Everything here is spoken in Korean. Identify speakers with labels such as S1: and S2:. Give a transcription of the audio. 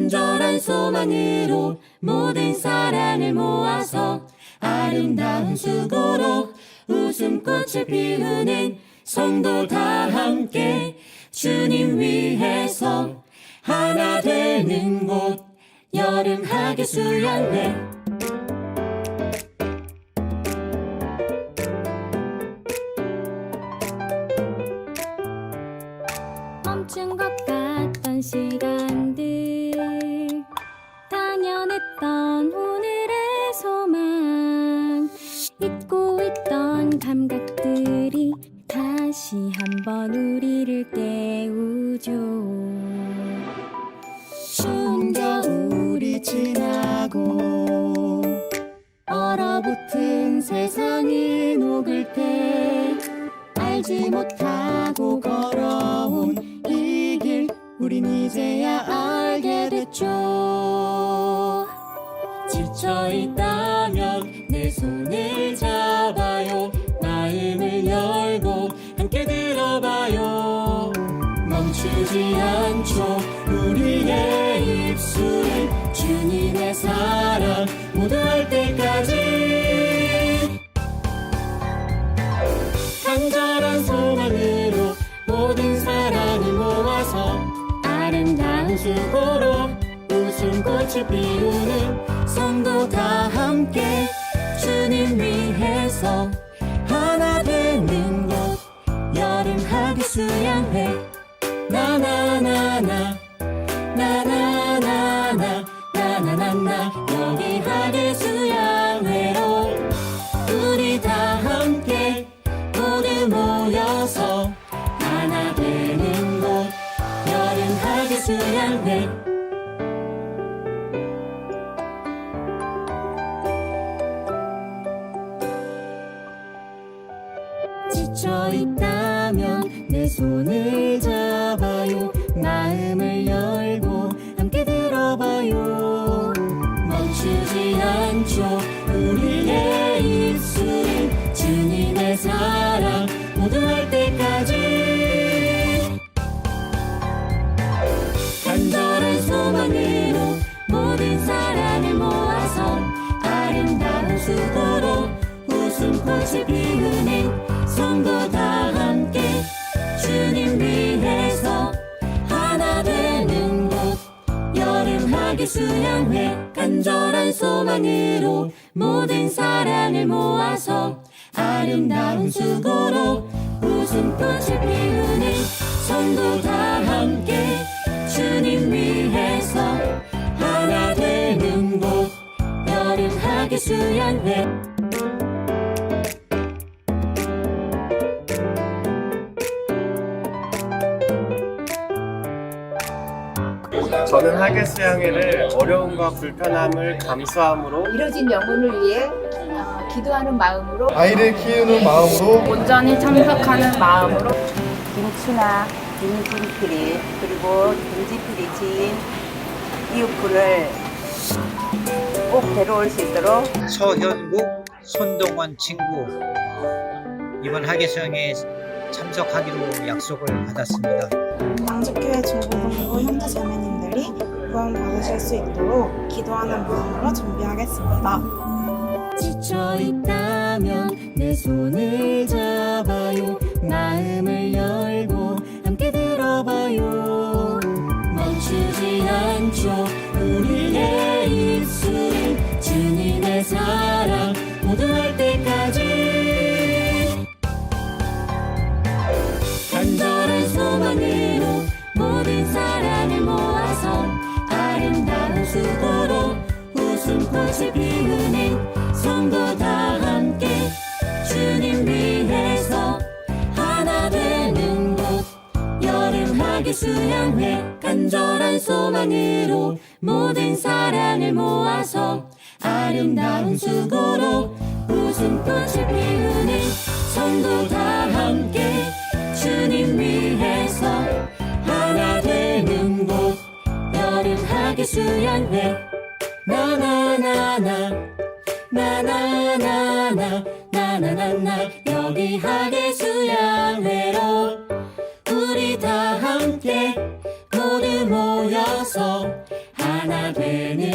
S1: 간절한 소망으로 모든 사랑을 모아서 아름다운 수고로 웃음꽃을 피우는 성도 다 함께 주님 위해서 하나 되는 곳 여름 하계 수양회.
S2: 멈춘 것 같던 시간 감각들이 다시 한번 우리를 깨우죠. 추운 겨울이 지나고 얼어붙은 세상이 녹을 때 알지 못하고 걸어온 이 길 우린 이제야 알게 됐죠.
S1: 지쳐있다 멈추지 않죠 우리의 입술은 주님의 사랑 모두 할 때까지. 간절한 소망으로 모든 사랑을 모아서 아름다운 수고로 웃음꽃을 피우는 성도 다 함께 주님 위해서 하나 되는 곳 여름 하기 수양회 나나나나 나나나나 나나나나 여기 하기 수양회로 우리 다 함께 모두 모여서 하나 되는 곳 여름 하기 수양회 지쳐 있다면 내 손을 잡 멈추지 않죠. 우리의 입술은 주님의 사랑 모두 할 때까지. 간절한 소망으로 모든 사랑을 모아서 아름다운 수고로 웃음꽃을 피우는 성도 다 수양회 간절한 소망으로 모든 사랑을 모아서 아름다운 수고로 웃음꽃을 피우는 성도 다 함께 주님 위해서 하나 되는 곳 여름 하기 수양회
S3: 저는 하계 수양회를 어려움과 불편함을 감수함으로
S4: 이뤄진 영혼을 위해 어, 기도하는 마음으로
S5: 아이를 키우는 마음으로
S4: 온전히 참석하는 마음으로
S6: 김치나 김진프리 그리고 김지프리 지인 이웃부를 꼭 데려올 수 있도록
S7: 서현국, 손동원 친구. 이번 하계수영에 참석하기로 약속을 받았습니다.
S8: 양주교회 중고등부 현지 자매님들이 구원 받으실 수 있도록 기도하는 마음으로 준비하겠습니다.
S1: 지쳐 있다면 내 손을 잡아요 마음을 열고 함께 들어봐요 멈추지 않죠 우리 소망으로 모든 사랑을 모아서 아름다운 수고로 웃음꽃을 피우는 성도 다 함께 주님 위해서 하나 되는 곳 여름 하기 수양회 간절한 소망으로 모든 사랑을 모아서 아름다운 수고로 웃음꽃을 피우는 성도 다 함께 주님 위해서 하기 수양회 나나나나 나나나나 나나나나 여기 하계 수양회로 우리 다 함께 모두 모여서
S2: 되는 하계 수양회